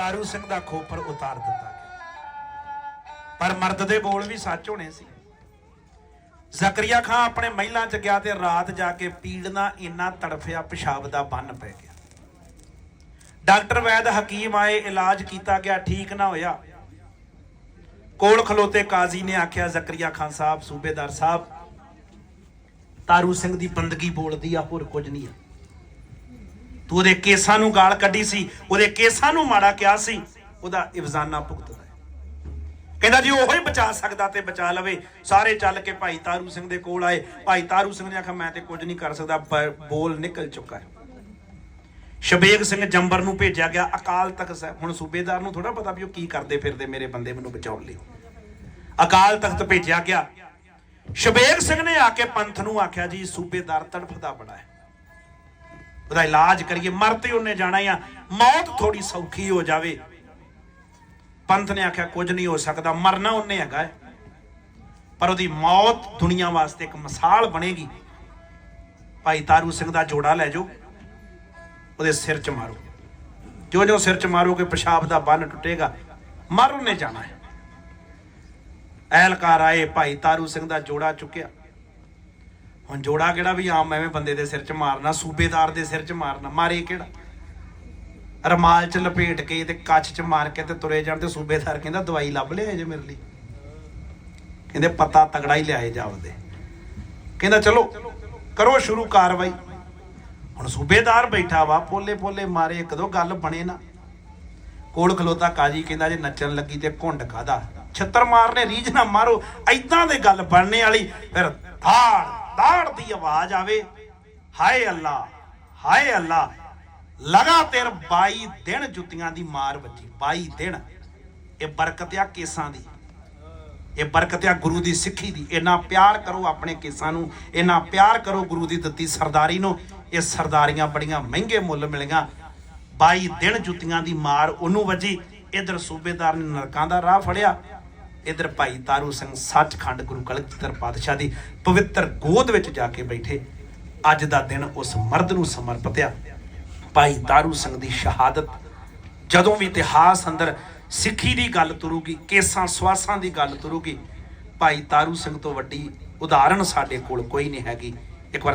ਤਾਰੂ ਸਿੰਘ ਦਾ ਖੋਪਰ ਉਤਾਰ ਦਿੱਤਾ ਗਿਆ। ਪਰ ਮਰਦ ਦੇ ਬੋਲ ਵੀ ਸੱਚ ਹੋਣੇ ਸੀ। ਜ਼ਕਰੀਆ ਖਾਨ ਆਪਣੇ ਮਹਿਲਾਂ ਚ ਗਿਆ ਤੇ ਰਾਤ ਜਾ ਕੇ ਪੀੜਨਾ ਇੰਨਾ ਤੜਫਿਆ ਪਿਸ਼ਾਬ ਦਾ ਬੰਨ ਪੈ ਗਿਆ। ਡਾਕਟਰ ਵੈਦ ਹਕੀਮ ਆਏ, ਇਲਾਜ ਕੀਤਾ ਗਿਆ, ਠੀਕ ਨਾ ਹੋਇਆ। ਕੋਲ ਖਲੋਤੇ ਕਾਜ਼ੀ ਨੇ ਆਖਿਆ, ਜ਼ਕਰੀਆ ਖਾਨ ਸਾਹਿਬ, ਸੂਬੇਦਾਰ ਸਾਹਿਬ, ਤਾਰੂ ਸਿੰਘ ਦੀ ਬੰਦਗੀ ਬੋਲਦੀ ਆ, ਹੋਰ ਕੁਝ ਨਹੀਂ ਆ। ਤੂੰ ਉਹਦੇ ਕੇਸਾਂ ਨੂੰ ਗਾਲ ਕੱਢੀ ਸੀ, ਉਹਦੇ ਕੇਸਾਂ ਨੂੰ ਮਾੜਾ ਕਿਹਾ ਸੀ, ਉਹਦਾ ਇਵਜ਼ਾਨਾ ਭੁਗਤਦਾ ਹੈ। ਕਹਿੰਦਾ ਜੀ, ਉਹੋ ਹੀ ਬਚਾ ਸਕਦਾ ਤੇ ਬਚਾ ਲਵੇ। ਸਾਰੇ ਚੱਲ ਕੇ ਭਾਈ ਤਾਰੂ ਸਿੰਘ ਦੇ ਕੋਲ ਆਏ। ਭਾਈ ਤਾਰੂ ਸਿੰਘ ਨੇ ਆਖਿਆ, ਮੈਂ ਤੇ ਕੁਝ ਨਹੀਂ ਕਰ ਸਕਦਾ, ਬ- ਬੋਲ ਨਿਕਲ ਚੁੱਕਾ ਹੈ। ਸ਼ਬੇਗ ਸਿੰਘ ਜੰਬਰ ਨੂੰ ਭੇਜਿਆ ਗਿਆ, ਅਕਾਲ ਤਖਤ ਸਾਹਿਬ। ਹੁਣ ਸੂਬੇਦਾਰ ਨੂੰ ਥੋੜਾ ਪਤਾ ਵੀ ਉਹ ਕੀ ਕਰਦੇ ਫਿਰਦੇ ਮੇਰੇ ਬੰਦੇ ਮੈਨੂੰ ਬਚਾਉਣ ਲਈ। ਅਕਾਲ ਤਖਤ ਭੇਜਿਆ ਗਿਆ। ਸ਼ਬੇਗ ਸਿੰਘ ਨੇ ਆ ਕੇ ਪੰਥ ਨੂੰ ਆਖਿਆ, ਜੀ, ਸੂਬੇਦਾਰ ਤੜਫਦਾ ਬੜਾ ਹੈ। ਉਹਦਾ ਇਲਾਜ ਕਰੀਏ ਮਰ ਤੇ ਉਹਨੇ ਜਾਣਾ ਆ। ਮੌਤ ਥੋੜੀ ਸੌਖੀ ਹੋ ਜਾਵੇ। ਪੰਥ ਨੇ ਆਖਿਆ, ਕੁਝ ਨਹੀਂ ਹੋ ਸਕਦਾ, ਮਰਨਾ ਉਹਨੇ ਹੈਗਾ। ਹੈ। ਪਰ ਉਹਦੀ ਮੌਤ ਦੁਨੀਆ ਵਾਸਤੇ ਇੱਕ ਮਿਸਾਲ ਬਣੇਗੀ। ਭਾਈ ਤਾਰੂ ਸਿੰਘ ਦਾ ਜੋੜਾ ਲੈ ਜਾਓ, ਉਹਦੇ ਸਿਰ 'ਚ ਮਾਰੋ। ਜੋ ਜੋ ਸਿਰ 'ਚ ਮਾਰੋਗੇ, ਪਿਸ਼ਾਬ ਦਾ ਬੰਨ ਟੁੱਟੇਗਾ, ਮਰ ਉਹਨੇ ਜਾਣਾ ਹੈ। ਐਲਕਾਰ ਆਏ, ਭਾਈ ਤਾਰੂ ਸਿੰਘ ਦਾ ਜੋੜਾ ਚੁੱਕਿਆ। ਹੁਣ ਜੋੜਾ ਕਿਹੜਾ ਵੀ ਆਮ ਐਵੇਂ ਬੰਦੇ ਦੇ ਸਿਰ 'ਚ ਮਾਰਨਾ, ਸੂਬੇਦਾਰ ਦੇ ਸਿਰ 'ਚ ਮਾਰਨਾ, ਮਾਰੇ ਕਿਹੜਾ? ਰਮਾਲ 'ਚ ਲਪੇਟ ਕੇ ਤੇ ਕੱਚ 'ਚ ਮਾਰ ਕੇ ਤੇ ਤੁਰੇ ਜਾਣ ਤੇ ਸੂਬੇਦਾਰ ਕਹਿੰਦਾ ਦਵਾਈ ਲੱਭ ਲਿਆ ਜੇ ਮੇਰੇ ਲਈ। ਕਹਿੰਦੇ ਪਤਾ ਤਗੜਾ ਹੀ ਲਿਆਏ ਜਾਵਦੇ ਕਹਿੰਦਾ ਚਲੋ, ਕਰੋ ਸ਼ੁਰੂ ਕਾਰਵਾਈ। ਹੁਣ ਸੂਬੇਦਾਰ ਬੈਠਾ ਵਾ, ਪੋਲੇ ਪੋਲੇ ਮਾਰੇ, ਇੱਕ ਦੋ ਗੱਲ ਬਣੇ ਨਾ। ਕੋਲ ਖਲੋਤਾ ਕਾਜੀ ਕਹਿੰਦਾ ਜੇ ਨੱਚਣ ਲੱਗੀ ਤੇ ਘੁੰਡ ਕਾਦਾ ਛੱਤਰ ਮਾਰਨੇ, ਰੀਝ ਨਾ ਮਾਰੋ ਐਦਾਂ ਦੇ ਗੱਲ ਬਣਨੇ ਵਾਲੀ, ਫਿਰ ਧਾੜ ਧਾੜ ਦੀ ਆਵਾਜ਼ ਆਵੇ। ਹਾਏ ਅੱਲਾ ਹਾਏ ਅੱਲਾ। ਲਗਾਤਾਰ 22 ਦਿਨ ਜੁੱਤੀਆਂ ਦੀ ਮਾਰ ਵੱਜੀ 22 ਦਿਨ। ਇਹ ਬਰਕਤ ਆ ਕੇਸਾਂ ਦੀ। ਇਹ ਬਰਕਤ ਆ ਗੁਰੂ ਦੀ ਸਿੱਖੀ ਦੀ। ਇਹਨਾਂ ਪਿਆਰ ਕਰੋ ਆਪਣੇ ਕੇਸਾਂ ਨੂੰ ਇਹਨਾਂ ਪਿਆਰ ਕਰੋ ਗੁਰੂ ਦੀ ਦਿੱਤੀ ਸਰਦਾਰੀ ਨੂੰ। ਇਹ ਸਰਦਾਰੀਆਂ ਬੜੀਆਂ ਮਹਿੰਗੇ ਮੁੱਲ ਮਿਲੀਆਂ। 22 ਦਿਨ ਜੁੱਤੀਆਂ ਦੀ ਮਾਰ ਉਹਨੂੰ ਵੱਜੀ। ਇਧਰ ਸੂਬੇਦਾਰ ਨੇ ਨਰਕਾਂ ਦਾ ਰਾਹ ਫੜਿਆ। ਇਧਰ ਭਾਈ ਤਾਰੂ ਸਿੰਘ ਸੱਚਖੰਡ ਗੁਰੂ ਕਲਗੀਧਰ ਪਾਤਸ਼ਾਹ ਦੀ ਪਵਿੱਤਰ ਗੋਦ ਵਿੱਚ ਜਾ ਕੇ ਬੈਠੇ। ਅੱਜ ਦਾ ਦਿਨ ਉਸ ਮਰਦ ਨੂੰ ਸਮਰਪਿਤ ਆ ਭਾਈ ਤਾਰੂ ਸਿੰਘ ਦੀ ਸ਼ਹਾਦਤ ਜਦੋਂ ਵੀ ਇਤਿਹਾਸ ਅੰਦਰ ਸਿੱਖੀ ਦੀ ਗੱਲ ਤੁਰੂਗੀ, ਕੇਸਾਂ ਸਵਾਸਾਂ ਦੀ ਗੱਲ ਤੁਰੂਗੀ, ਭਾਈ ਤਾਰੂ ਸਿੰਘ ਤੋਂ ਵੱਡੀ ਉਦਾਹਰਣ ਸਾਡੇ ਕੋਲ ਕੋਈ ਨਹੀਂ ਹੈਗੀ। ਇੱਕ ਵਾਰ